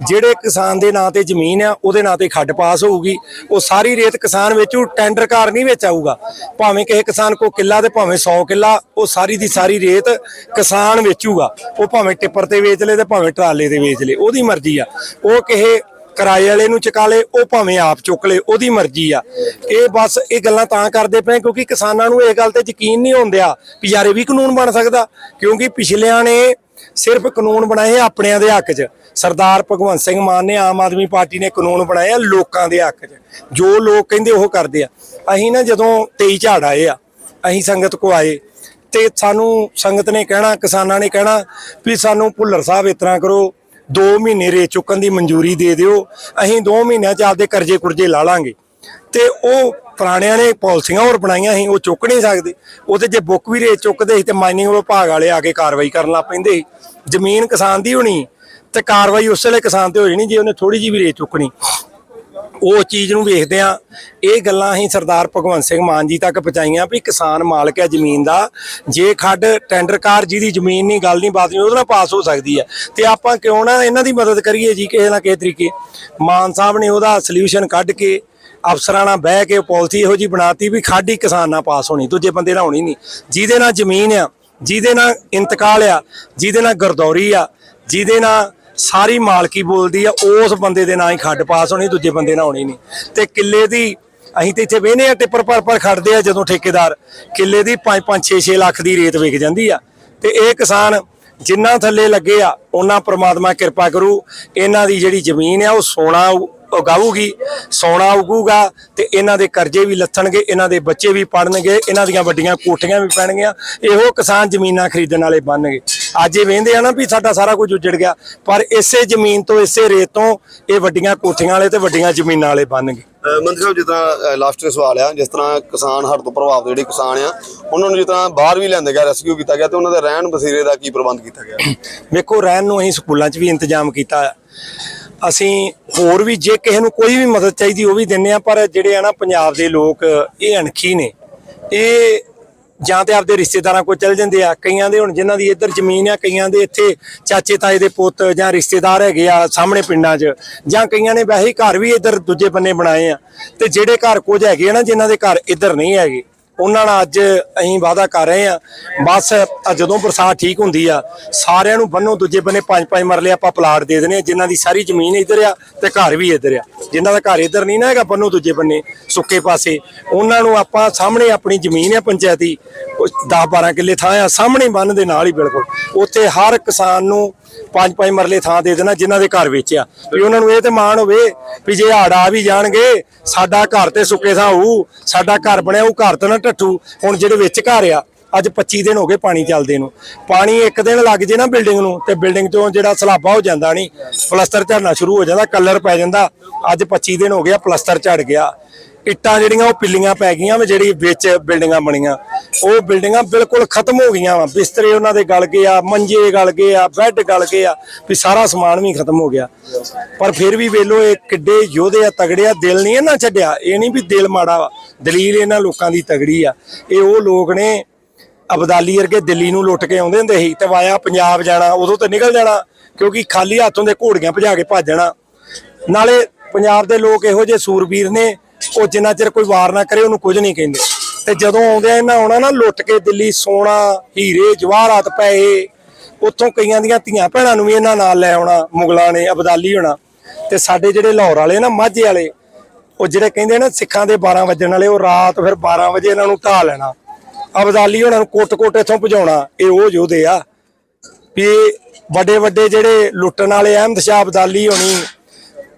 ਜਿਹੜੇ ਕਿਸਾਨ ਦੇ ਨਾਂ ਤੇ ਜ਼ਮੀਨ ਆ, ਉਹਦੇ ਨਾਂ ਤੇ ਖੱਡ ਪਾਸ ਹੋਊਗੀ। ਉਹ ਸਾਰੀ ਰੇਤ ਕਿਸਾਨ ਵੇਚੂ ਟੈਂਡਰ ਕਾਰ ਨਹੀਂ ਵਿੱਚ ਆਊਗਾ। ਭਾਵੇਂ ਕਿਸੇ ਕਿਸਾਨ ਕੋ ਕਿੱਲਾ ਤੇ ਭਾਵੇਂ 100 ਕਿੱਲਾ, ਉਹ ਸਾਰੀ ਦੀ ਸਾਰੀ ਰੇਤ ਕਿਸਾਨ ਵੇਚੂਗਾ। ਉਹ ਭਾਵੇਂ ਟਿੱਪਰ ਤੇ ਵੇਚ ਲੇ ਤੇ ਭਾਵੇਂ ਟਰਾਲੇ ਤੇ ਵੇਚ ਲੇ, ਉਹਦੀ ਮਰਜ਼ੀ ਆ। ਉਹ ਕਿਸੇ ਕਿਰਾਏ ਵਾਲੇ ਨੂੰ ਚੁਕਾ ਲੇ, ਉਹ ਭਾਵੇਂ ਆਪ ਚੁੱਕ ਲੇ, ਉਹਦੀ ਮਰਜ਼ੀ ਆ। ਇਹ ਬਸ ਇਹ ਗੱਲਾਂ ਤਾਂ ਕਰਦੇ ਪਏ, ਕਿਉਂਕਿ ਕਿਸਾਨਾਂ ਨੂੰ ਇਹ ਗੱਲ ਤੇ ਯਕੀਨ ਨਹੀਂ ਹੁੰਦਿਆ ਵੀ ਯਾਰ ਇਹ ਵੀ ਕਾਨੂੰਨ ਬਣ ਸਕਦਾ, ਕਿਉਂਕਿ ਪਿਛਲਿਆਂ ਨੇ ਸਿਰਫ ਕਾਨੂੰਨ ਬਣਾਏ ਆਪਣਿਆਂ ਦੇ ਹੱਕ 'ਚ। ਸਰਦਾਰ ਭਗਵੰਤ ਸਿੰਘ ਮਾਨ ਨੇ ਆਮ ਆਦਮੀ ਪਾਰਟੀ ਨੇ ਕਾਨੂੰਨ ਬਣਾਏ ਆ ਲੋਕਾਂ ਦੇ ਹੱਕ 'ਚ। ਜੋ ਲੋਕ ਕਹਿੰਦੇ ਉਹ ਕਰਦੇ ਆ। ਅਸੀਂ ਨਾ ਜਦੋਂ 23 ਝਾੜ ਆਏ ਆ, ਅਸੀਂ ਸੰਗਤ ਕੋ ਆਏ, ਤੇ ਸਾਨੂੰ ਸੰਗਤ ਨੇ ਕਹਿਣਾ, ਕਿਸਾਨਾਂ ਨੇ ਕਹਿਣਾ ਵੀ ਸਾਨੂੰ ਭੁੱਲਰ ਸਾਹਿਬ ਇਸ ਤਰ੍ਹਾਂ ਕਰੋ 2 ਮਹੀਨੇ ਰੇ ਚੁੱਕਣ ਦੀ ਮਨਜ਼ੂਰੀ ਦੇ ਦਿਓ, ਅਸੀਂ 2 ਮਹੀਨਿਆਂ ਚ ਆਪਦੇ ਕਰਜ਼ੇ ਕੁਰਜ਼ੇ ਲਾ ਲਾਂਗੇ। ਤੇ ਉਹ ਪੁਰਾਣਿਆਂ ਨੇ ਪਾਲਿਸੀਆਂ ਹੋਰ ਬਣਾਈਆਂ ਸੀ, ਉਹ ਚੁੱਕ ਨਹੀਂ ਸਕਦੇ। ਉਹਦੇ ਜੇ ਬੁੱਕ ਵੀ ਰੇਟ ਚੁੱਕਦੇ ਸੀ ਤੇ ਮਾਈਨਿੰਗ ਵਿਭਾਗ ਵਾਲੇ ਆ ਕੇ ਕਾਰਵਾਈ ਕਰਨ ਲੱਗ ਪੈਂਦੇ ਸੀ। ਜ਼ਮੀਨ ਕਿਸਾਨ ਦੀ ਹੋਣੀ, ਤੇ ਕਾਰਵਾਈ ਉਸ ਵੇਲੇ ਕਿਸਾਨ ਤੇ ਹੋ ਜਾਣੀ ਜੇ ਉਹਨੇ ਥੋੜੀ ਜਿਹੀ ਵੀ ਰੇਟ ਚੁੱਕਣੀ। ਉਹ ਚੀਜ਼ ਨੂੰ ਵੇਖਦੇ ਆ ਇਹ ਗੱਲਾਂ ਅਸੀਂ ਸਰਦਾਰ ਭਗਵੰਤ ਸਿੰਘ ਮਾਨ ਜੀ ਤੱਕ ਪਹੁੰਚਾਈਆਂ ਵੀ ਕਿਸਾਨ ਮਾਲਕ ਹੈ ਜ਼ਮੀਨ ਦਾ। ਜੇ ਖੱਡ ਟੈਂਡਰਕਾਰ ਜਿਹਦੀ ਜ਼ਮੀਨ ਨਹੀਂ, ਗੱਲ ਨਹੀਂ ਬਾਤ ਨਹੀਂ, ਉਹਦੇ ਨਾਲ ਪਾਸ ਹੋ ਸਕਦੀ ਹੈ। ਤੇ ਆਪਾਂ ਕਿਉਂ ਨਾ ਇਹਨਾਂ ਦੀ ਮਦਦ ਕਰੀਏ ਜੀ ਕਿਸੇ ਨਾ ਕਿਸੇ ਤਰੀਕੇ। ਮਾਨ ਸਾਹਿਬ ਨੇ ਉਹਦਾ ਸੋਲੂਸ਼ਨ ਕੱਢ ਕੇ ਅਫਸਰਾਂ ਨਾਲ ਬਹਿ ਕੇ ਪਾਲਿਸੀ ਇਹੋ ਜੀ ਬਣਾਤੀ ਵੀ ਖਾਡੀ ਕਿਸਾਨ ਨਾਲ ਪਾਸ ਹੋਣੀ, ਦੂਜੇ ਬੰਦੇ ਨਾਲ ਹੋਣੀ ਨਹੀਂ। ਜਿਹਦੇ ਨਾਲ ਜ਼ਮੀਨ ਆ, ਜਿਹਦੇ ਨਾਲ ਇੰਤਕਾਲ ਆ, ਜਿਹਦੇ ਨਾਲ ਗਰਦੌਰੀ ਆ, ਜਿਹਦੇ ਨਾਲ ਸਾਰੀ ਮਾਲਕੀ ਬੋਲਦੀ ਆ, ਉਸ ਬੰਦੇ ਦੇ ਨਾਂ ਹੀ ਖੱਡ ਪਾਸ ਹੋਣੀ, ਦੂਜੇ ਬੰਦੇ ਨਾਲ ਹੋਣੀ ਨਹੀਂ। ਤੇ ਕਿੱਲੇ ਦੀ, ਅਸੀਂ ਤੇ ਇੱਥੇ ਵੇਹਨੇ ਆ, ਟਿੱਪਰ ਪਰ ਪਰ ਖੜਦੇ ਆ ਜਦੋਂ ਠੇਕੇਦਾਰ। ਕਿੱਲੇ ਦੀ 5 5 6 6 ਲੱਖ ਦੀ ਰੇਤ ਵਿਕ ਜਾਂਦੀ ਆ। ਤੇ ਇਹ ਕਿਸਾਨ ਜਿੰਨਾ ਥੱਲੇ ਲੱਗੇ ਆ, ਉਹਨਾਂ ਪ੍ਰਮਾਤਮਾ ਕਿਰਪਾ ਕਰੂ, ਇਹਨਾਂ ਦੀ ਜਿਹੜੀ ਜ਼ਮੀਨ ਆ, ਉਹ ਸੋਨਾ ਉਗਾਊਗੀ, ਸੋਨਾ ਉਗੂਗਾ, ਤੇ ਇਹਨਾਂ ਦੇ ਕਰਜ਼ੇ ਵੀ ਲੱਥਣਗੇ, ਇਹਨਾਂ ਦੇ ਬੱਚੇ ਵੀ ਪੜਨਗੇ ਇਹਨਾਂ ਦੀਆਂ ਵੱਡੀਆਂ ਕੋਠੀਆਂ ਵੀ ਪੈਣਗੀਆਂ, ਇਹੋ ਕਿਸਾਨ ਜ਼ਮੀਨਾਂ ਖਰੀਦਣ ਵਾਲੇ ਬਣਨਗੇ। ਅੱਜ ਇਹ ਵੇਂਦੇ ਆ ਨਾ ਵੀ ਸਾਡਾ ਸਾਰਾ ਕੁਝ ਉੱਜੜ ਗਿਆ ਪਰ ਇਸੇ ਜ਼ਮੀਨ ਤੋਂ ਇਸੇ ਰੇਤ ਤੋਂ ਇਹ ਵੱਡੀਆਂ ਕੋਠੀਆਂ ਵਾਲੇ ਤੇ ਵੱਡੀਆਂ ਜ਼ਮੀਨਾਂ ਵਾਲੇ ਅਹ ਮੰਤਰੀ ਸਾਹਿਬ ਤਰ੍ਹਾਂ ਲਾਸਟ ਸਵਾਲ ਆ ਜਿਸ ਤਰ੍ਹਾਂ ਕਿਸਾਨ ਹੜ੍ਹ ਤੋਂ ਪ੍ਰਭਾਵਿਤ ਜਿਹੜੇ ਕਿਸਾਨ ਆ ਉਹਨਾਂ ਨੂੰ ਤਰ੍ਹਾਂ ਬਾਹਰ ਵੀ ਲਿਆਂਦੇ ਗਿਆ ਰੈਸਕਿਊ ਕੀਤਾ ਗਿਆ ਤੇ ਉਹਨਾਂ ਦੇ ਰਹਿਣ ਬਸੇਰੇ ਦਾ ਕੀ ਪ੍ਰਬੰਧ ਕੀਤਾ ਗਿਆ? ਵੇਖੋ ਰਹਿਣ ਨੂੰ ਅਸੀਂ ਸਕੂਲਾਂ 'ਚ ਵੀ ਇੰਤਜ਼ਾਮ ਕੀਤਾ। ਅਸੀਂ ਹੋਰ ਵੀ ਜੇ ਕਿਸੇ ਨੂੰ ਕੋਈ ਵੀ ਮਦਦ ਚਾਹੀਦੀ ਉਹ ਵੀ ਦਿੰਨੇ ਆ ਪਰ ਜਿਹੜੇ ਆ ਨਾ ਪੰਜਾਬ ਦੇ ਲੋਕ ਇਹ ਅਣਖੀ ਨੇ। ਇਹ ਜਾਂ ਤੇ ਆਪਦੇ ਰਿਸ਼ਤੇਦਾਰਾਂ ਕੋਲ ਚਲ ਜਾਂਦੇ ਆ। ਕਈਆਂ ਦੇ ਹੁਣ ਜਿਨ੍ਹਾਂ ਦੀ ਇੱਧਰ ਜ਼ਮੀਨ ਆ, ਕਈਆਂ ਦੇ ਇੱਥੇ ਚਾਚੇ ਤਾਏ ਦੇ ਪੁੱਤ ਜਾਂ ਰਿਸ਼ਤੇਦਾਰ ਹੈਗੇ ਆ ਸਾਹਮਣੇ ਪਿੰਡਾਂ 'ਚ, ਜਾਂ ਕਈਆਂ ਨੇ ਵੈਸੇ ਘਰ ਵੀ ਇੱਧਰ ਦੂਜੇ ਬੰਨੇ ਬਣਾਏ ਆ। ਤੇ ਜਿਹੜੇ ਘਰ ਕੁਝ ਹੈਗੇ ਆ ਨਾ, ਜਿਨ੍ਹਾਂ ਦੇ ਘਰ ਇੱਧਰ ਨਹੀਂ ਹੈਗੇ। ਉਹਨਾਂ ਨਾਲ ਅੱਜ ਅਸੀਂ ਵਾਅਦਾ ਕਰ ਰਹੇ ਆ ਬਸ ਜਦੋਂ ਬਰਸਾਤ ਠੀਕ ਹੁੰਦੀ ਆ, ਸਾਰਿਆਂ ਨੂੰ ਬੰਨੋ ਦੂਜੇ ਬੰਨੇ ਪੰਜ ਪੰਜ ਮਰਲੇ ਆਪਾਂ ਪਲਾਟ ਦੇ ਦੇਣੇ ਜਿਨ੍ਹਾਂ ਦੀ ਸਾਰੀ ਜ਼ਮੀਨ ਇੱਧਰ ਆ ਤੇ ਘਰ ਵੀ ਇੱਧਰ ਆ। ਜਿਨ੍ਹਾਂ ਦਾ ਘਰ ਇੱਧਰ ਨਹੀਂ ਨਾ ਹੈਗਾ ਬੰਨੋ ਦੂਜੇ ਬੰਨੇ ਸੁੱਕੇ ਪਾਸੇ। ਉਹਨਾਂ ਨੂੰ ਆਪਾਂ ਸਾਹਮਣੇ ਆਪਣੀ ਜ਼ਮੀਨ ਆ ਪੰਚਾਇਤੀ 10 12 ਕਿੱਲੇ ਥਾਂ ਆ, ਸਾਹਮਣੇ ਬੰਨ ਦੇ ਨਾਲ ਹੀ ਬਿਲਕੁਲ। ਉੱਥੇ ਹਰ ਕਿਸਾਨ ਨੂੰ ਪੰਜ ਪੰਜ ਮਰਲੇ ਥਾਂ ਦੇ ਦੇਣਾ ਜਿਨ੍ਹਾਂ ਦੇ ਘਰ ਵੇਚਿਆ ਵੀ ਉਹਨਾਂ ਨੂੰ ਇਹ ਤੇ ਮਾਣ ਹੋਵੇ ਵੀ ਜੇ ਹਾੜ ਆ ਵੀ ਜਾਣਗੇ, ਸਾਡਾ ਘਰ ਤੇ ਸੁੱਕੇ ਥਾਂ ਹੋਊ, ਸਾਡਾ ਘਰ ਬਣਿਆ ਉਹ ਘਰ ਤਾਂ ਨਾ ਟੱਟੂ ਹੁਣ ਜਿਹੜੇ ਵਿੱਚ ਘਰ ਆ, ਅੱਜ 25 ਦਿਨ ਹੋ ਗਏ ਪਾਣੀ ਚੱਲਦੇ ਨੂੰ। ਪਾਣੀ ਇੱਕ ਦਿਨ ਲੱਗ ਜੇ ਨਾ ਬਿਲਡਿੰਗ ਨੂੰ, ਤੇ ਬਿਲਡਿੰਗ ਤੋਂ ਜਿਹੜਾ ਸਲਾਬਾ ਹੋ ਜਾਂਦਾ ਨਹੀਂ ਪਲਸਤਰ ਝੜਨਾ ਸ਼ੁਰੂ ਹੋ ਜਾਂਦਾ, ਕਲਰ ਪੈ ਜਾਂਦਾ। ਅੱਜ 25 ਦਿਨ ਹੋ ਗਿਆ, ਪਲਸਤਰ ਝੜ ਗਿਆ। ਇੱਟਾਂ ਜਿਹੜੀਆਂ ਉਹ ਪਿੱਲੀਆਂ ਪੈ ਗਈਆਂ ਵਾ, ਜਿਹੜੀ ਵਿੱਚ ਬਿਲਡਿੰਗਾਂ ਬਣੀਆਂ। ਉਹ ਬਿਲਡਿੰਗਾਂ ਬਿਲਕੁਲ ਖਤਮ ਹੋ ਗਈਆਂ ਵਾ। ਬਿਸਤਰੇ ਉਹਨਾਂ ਦੇ ਗਲ ਗਏ ਆ, ਮੰਜੇ ਗਲ ਗਏ ਆ, ਬੈੱਡ ਗਲ ਗਏ ਆ, ਵੀ ਸਾਰਾ ਸਮਾਨ ਵੀ ਖਤਮ ਹੋ ਗਿਆ। ਪਰ ਫਿਰ ਵੀ ਵੇਲੋ ਇਹ ਕਿੱਡੇ ਯੋਧੇ ਆ, ਤਗੜੇ ਆ, ਦਿਲ ਨਹੀਂ ਇਹਨਾਂ ਛੱਡਿਆ। ਇਹ ਨਹੀਂ ਵੀ ਦਿਲ ਮਾੜਾ ਵਾ, ਦਲੀਲ ਇਹਨਾਂ ਲੋਕਾਂ ਦੀ ਤਗੜੀ ਆ। ਇਹ ਉਹ ਲੋਕ ਨੇ, ਅਬਦਾਲੀ ਵਰਗੇ ਦਿੱਲੀ ਨੂੰ ਲੁੱਟ ਕੇ ਆਉਂਦੇ ਹੁੰਦੇ ਸੀ, ਤੇ ਵਾਇਆ ਪੰਜਾਬ ਜਾਣਾ, ਉਦੋਂ ਤੇ ਨਿਕਲ ਜਾਣਾ, ਕਿਉਂਕਿ ਖਾਲੀ ਹੱਥੋਂ ਦੇ ਘੋੜੀਆਂ ਭਜਾ ਕੇ ਭੱਜ ਜਾਣਾ। ਨਾਲੇ ਪੰਜਾਬ ਦੇ ਲੋਕ ਇਹੋ ਜਿਹੇ ਸੂਰਬੀਰ ਨੇ ਉਹ ਜਿੰਨਾ ਚਿਰ ਕੋਈ ਵਾਰ ਨਾ ਕਰੇ, ਉਹਨੂੰ ਕੁਝ ਨਹੀਂ ਕਹਿੰਦੇ। ਤੇ ਜਦੋਂ ਆਉਂਦੇ ਇਹਨਾਂ ਆਉਣਾ ਨਾ ਲੁੱਟ ਕੇ ਦਿੱਲੀ, ਸੋਨਾ, ਹੀਰੇ, ਜਵਾਹਰਾਤ ਪੈਸੇ ਉੱਥੋਂ ਕਈਆਂ ਦੀਆਂ ਧੀਆਂ ਭੈਣਾਂ ਨੂੰ ਵੀ ਇਹਨਾਂ ਨਾਲ ਲੈ ਆਉਣਾ, ਮੁਗਲਾਂ ਨੇ, ਅਬਦਾਲੀ ਹੋਣਾ। ਤੇ ਸਾਡੇ ਜਿਹੜੇ ਲਾਹੌਰ ਵਾਲੇ ਨਾ, ਮਾਝੇ ਵਾਲੇ, ਉਹ ਜਿਹੜੇ ਕਹਿੰਦੇ ਨਾ ਸਿੱਖਾਂ ਦੇ 12 ਵਜਣ ਵਾਲੇ, ਉਹ ਰਾਤ ਫਿਰ 12 ਵਜੇ ਇਹਨਾਂ ਨੂੰ ਢਾ ਲੈਣਾ। ਅਬਦਾਲੀ ਉਹਨਾਂ ਨੂੰ ਕੋਟ-ਕੋਟ ਇੱਥੋਂ ਭਜਾਉਣਾ, ਇਹ ਉਹ ਯੋਧੇ ਆ। ਵੀ ਵੱਡੇ ਵੱਡੇ ਜਿਹੜੇ ਲੁੱਟਣ ਵਾਲੇ, ਅਹਿਮਦ ਸ਼ਾਹ ਅਬਦਾਲੀ ਹੋਣੀ,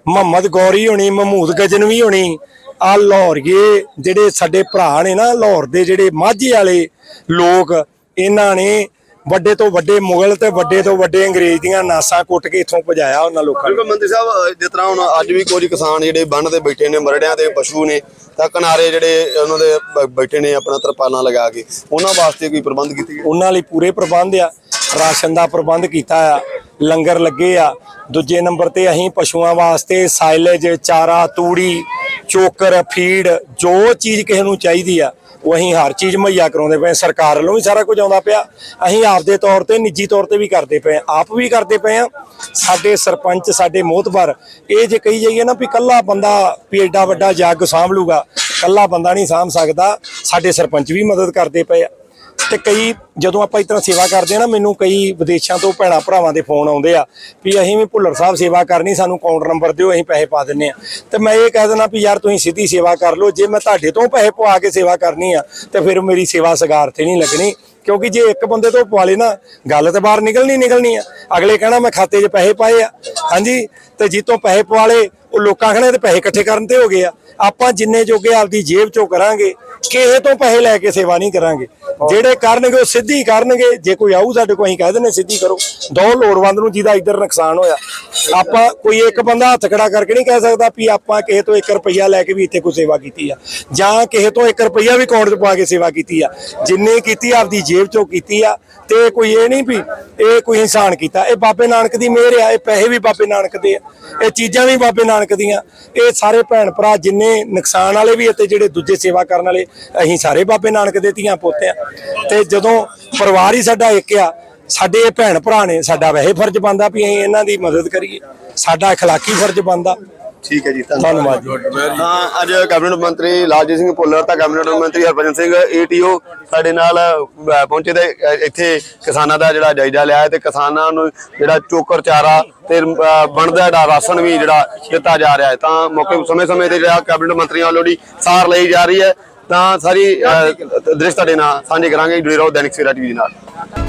ਮੁਹੰਮਦ ਗੌਰੀ ਹੋਣੀ, ਮਹਮੂਦ ਗਜਨਵੀ ਹੋਣੀ ਆ ਲਾਹੌਰੀਏ ਜਿਹੜੇ ਸਾਡੇ ਭਰਾ ਨੇ ਨਾ ਲਾਹੌਰ ਦੇ ਜਿਹੜੇ ਮਾਝੇ ਵਾਲੇ ਲੋਕ ਇਹਨਾਂ ਨੇ ਵੱਡੇ ਤੋਂ ਵੱਡੇ ਮੁਗਲ ਤੇ ਵੱਡੇ ਤੋਂ ਵੱਡੇ ਅੰਗਰੇਜ਼ ਦੀਆਂ ਨਾਸਾਂ ਕੁੱਟ ਕੇ ਇੱਥੋਂ ਭਜਾਇਆ ਉਹਨਾਂ ਲੋਕਾਂ ਨੂੰ। ਮੰਤਰੀ ਸਾਹਿਬ ਜਿਸ ਤਰ੍ਹਾਂ ਹੁਣ ਅੱਜ ਵੀ ਕੁਝ ਕਿਸਾਨ ਜਿਹੜੇ ਬੰਨ ਤੇ ਬੈਠੇ ਨੇ ਮਰੜਿਆਂ ਤੇ ਪਸ਼ੂ ਨੇ ਤਾਂ ਕਿਨਾਰੇ ਜਿਹੜੇ ਉਹਨਾਂ ਦੇ ਬੈਠੇ ਨੇ ਆਪਣਾ ਤਰਪਾਲਾਂ ਲਗਾ ਕੇ ਉਹਨਾਂ ਵਾਸਤੇ ਕੋਈ ਪ੍ਰਬੰਧ ਕੀਤੇ ਉਹਨਾਂ ਲਈ ਪੂਰੇ ਪ੍ਰਬੰਧ ਆ ਰਾਸ਼ਨ ਦਾ ਪ੍ਰਬੰਧ ਕੀਤਾ ਆ ਲੰਗਰ ਲੱਗੇ ਆ ਦੂਜੇ ਨੰਬਰ ਤੇ ਅਸੀਂ ਪਸ਼ੂਆਂ ਵਾਸਤੇ ਸਾਈਲੇਜ ਚਾਰਾ ਤੂੜੀ ਚੋਕਰ, ਫੀਡ, ਜੋ ਚੀਜ਼ ਕਿਸੇ ਨੂੰ ਚਾਹੀਦੀ ਆ, ਉਹ ਅਸੀਂ ਹਰ ਚੀਜ਼ ਮੁਹੱਈਆ ਕਰਾਉਂਦੇ ਪਏ ਸਰਕਾਰ ਵੱਲੋਂ ਵੀ ਸਾਰਾ ਕੁਝ ਆਉਂਦਾ ਪਿਆ। ਅਸੀਂ ਆਪਦੇ ਤੌਰ ਤੇ, ਨਿੱਜੀ ਤੌਰ ਤੇ ਵੀ ਕਰਦੇ ਪਏ ਹਾਂ। ਆਪ ਵੀ ਕਰਦੇ ਪਏ ਆ ਸਾਡੇ ਸਰਪੰਚ, ਸਾਡੇ ਮੋਹਤਬਰ, ਇਹ ਜੇ ਕਹੀ ਜਾਈਏ ਨਾ ਵੀ ਕੱਲਾ ਬੰਦਾ ਵੀ ਐਡਾ ਵੱਡਾ ਜੱਗ ਸਾਂਭ ਲੂਗਾ ਕੱਲਾ ਬੰਦਾ ਨਹੀਂ ਸਾਂਭ ਸਕਦਾ, ਸਾਡੇ ਸਰਪੰਚ ਵੀ ਮਦਦ ਕਰਦੇ ਪਏ ਆ। ਤੇ ਕਈ ਜਦੋਂ ਆਪਾਂ ਇਸ ਤਰ੍ਹਾਂ ਸੇਵਾ ਕਰਦੇ ਆ ਨਾ, ਮੈਨੂੰ ਕਈ ਵਿਦੇਸ਼ਾਂ ਤੋਂ ਭੈਣਾ ਭਰਾਵਾਂ ਦੇ ਫੋਨ ਆਉਂਦੇ ਆ ਵੀ ਅਸੀਂ ਵੀ ਭੁੱਲਰ ਸਾਹਿਬ ਸੇਵਾ ਕਰਨੀ, ਸਾਨੂੰ ਅਕਾਊਂਟ ਨੰਬਰ ਦਿਓ, ਅਸੀਂ ਪੈਸੇ ਪਾ ਦਿੰਨੇ ਆ ਤੇ ਮੈਂ ਇਹ ਕਹਿ ਦਿੰਦਾ ਵੀ ਯਾਰ ਤੁਸੀਂ ਸਿੱਧੀ ਸੇਵਾ ਕਰ ਲਓ, ਜੇ ਮੈਂ ਤੁਹਾਡੇ ਤੋਂ ਪੈਸੇ ਪਵਾ ਕੇ ਸੇਵਾ ਕਰਨੀ ਆ, ਤੇ ਫਿਰ ਮੇਰੀ ਸੇਵਾ ਸਗਾਰ ਤੇ ਨਹੀਂ ਲੱਗਣੀ। ਕਿਉਂਕਿ ਜੇ ਇੱਕ ਬੰਦੇ ਤੋਂ ਪਵਾ ਲੇ ਨਾ, ਗੱਲ ਤੇ ਬਾਹਰ ਨਿਕਲਣੀ ਨਿਕਲਣੀ ਆ। ਅਗਲੇ ਕਹਿਣਾ, ਮੈਂ ਖਾਤੇ 'ਚ ਪੈਸੇ ਪਾਏ ਆ। ਹਾਂਜੀ, ਤੇ ਜਿੱਤੋਂ ਪੈਸੇ ਪਵਾ ਲੇ ਉਹ ਲੋਕਾਂ ਕਹਿੰਦੇ ਤੇ ਪੈਸੇ ਇਕੱਠੇ ਕਰਨ ਤੇ ਹੋ ਗਏ ਆ। ਆਪਾਂ ਜਿੰਨੇ ਜੋਗੇ ਆਪਦੀ ਜੇਬ ਚੋਂ ਕਰਾਂਗੇ, ਕਿਸੇ ਤੋਂ ਪੈਸੇ ਲੈ ਕੇ ਸੇਵਾ ਨਹੀਂ ਕਰਾਂਗੇ। ਜਿਹੜੇ ਕਰਨਗੇ ਉਹ ਸਿੱਧੀ ਕਰਨਗੇ। ਜੇ ਕੋਈ ਆਊ ਸਾਡੇ ਕੋਲ, ਅਸੀਂ ਕਹਿ ਦਿੰਦੇ ਸਿੱਧੀ ਕਰੋ। ਦੋ ਲੋੜਵੰਦ ਨੂੰ ਜਿਹਦਾ ਇੱਧਰ ਨੁਕਸਾਨ ਹੋਇਆ। ਆਪਾਂ ਕੋਈ ਇੱਕ ਬੰਦਾ ਹੱਥ ਖੜਾ ਕਰਕੇ ਨਹੀਂ ਕਹਿ ਸਕਦਾ ਵੀ ਆਪਾਂ ਕਿਸੇ ਤੋਂ 1 ਰੁਪਈਆ ਲੈ ਕੇ ਵੀ ਇੱਥੇ ਕੋਈ ਸੇਵਾ ਕੀਤੀ ਆ। ਜਾਂ ਕਿਸੇ ਤੋਂ 1 ਰੁਪਈਆ ਵੀ ਅਕਾਊਂਟ 'ਚ ਪਾ ਕੇ ਸੇਵਾ ਕੀਤੀ ਆ। ਜਿੰਨੇ ਕੀਤੀ ਆਪਦੀ ਜੇਬ 'ਚੋਂ ਕੀਤੀ ਆ। ਤੇ ਕੋਈ ਇਹ ਨਹੀਂ ਵੀ ਇਹ ਕੋਈ ਇਨਸਾਨ ਕੀਤਾ। ਇਹ ਬਾਬੇ ਨਾਨਕ ਦੀ ਮਿਹਰ ਆ। ਇਹ ਪੈਸੇ ਵੀ ਬਾਬੇ ਨਾਨਕ ਦੇ ਆ। ਇਹ ਚੀਜ਼ਾਂ ਵੀ ਬਾਬੇ ਨਾਨਕ ਦੀਆਂ। ਇਹ ਸਾਰੇ ਭੈਣ ਭਰਾ ਜਿੰਨੇ ਨੁਕਸਾਨ ਵਾਲੇ ਵੀ ਅਤੇ ਜਿਹੜੇ ਦੂਜੇ ਸੇਵਾ ਕਰਨ ਵਾਲੇ, ਅਸੀਂ ਸਾਰੇ ਬਾਬੇ ਨਾਨਕ ਦੇ ਧੀਆਂ ਪੋਤੇ ਆ। ਤੇ ਜਦੋਂ ਪਰਿਵਾਰ ਹੀ ਸਾਡਾ ਇੱਕ ਆ ਸਾਡੇ ਇਹ ਭੈਣ ਭਰਾ ਨੇ ਸਾਡਾ ਵੈਸੇ ਫਰਜ਼ ਬਣਦਾ ਵੀ ਅਸੀਂ ਇਹਨਾਂ ਦੀ ਮਦਦ ਕਰੀਏ ਸਾਡਾ اخلاقی ਫਰਜ਼ ਬਣਦਾ ਠੀਕ ਹੈ ਜੀ ਧੰਨਵਾਦ ਜੀ ਤਾਂ ਅੱਜ ਕੈਬਨਿਟ ਮੰਤਰੀ ਲਾਲਜੀਤ ਸਿੰਘ ਭੁੱਲਰ ਤਾਂ ਕੈਬਨਿਟ ਮੰਤਰੀ ਹਰਭਜਨ ਸਿੰਘ ਏਟੀਓ ਸਾਡੇ ਨਾਲ ਅਹ, ਪਹੁੰਚੇ ਤੇ ਅਹ, ਇੱਥੇ ਕਿਸਾਨਾਂ ਦਾ ਜਿਹੜਾ ਜਾਇਜ਼ਾ ਲਿਆ ਹੈ ਤੇ ਕਿਸਾਨਾਂ ਨੂੰ ਜਿਹੜਾ ਚੋਕਰ ਚਾਰਾ ਤੇ ਅਹ, ਬਣਦਾ ਜਿਹੜਾ ਰਾਸ਼ਨ ਵੀ ਜਿਹੜਾ ਦਿੱਤਾ ਜਾ ਰਿਹਾ ਹੈ ਤਾਂ ਮੌਕੇ ਸਮੇਂ-ਸਮੇਂ ਤੇ ਜਿਹੜਾ ਕੈਬਨਿਟ ਮੰਤਰੀਆਂ ਵੱਲੋਂ ਜਿਹੜੀ ਸਾਰ ਲਈ ਜਾ ਰਹੀ ਹੈ ਤਾਂ ਸਾਰੀ ਦ੍ਰਿਸ਼ ਤੁਹਾਡੇ ਨਾਲ ਸਾਂਝੇ ਕਰਾਂਗੇ ਜੁੜੇ ਰਹੋ ਦੈਨਿਕ ਸਵੇਰਾ ਟੀਵੀ ਨਾਲ।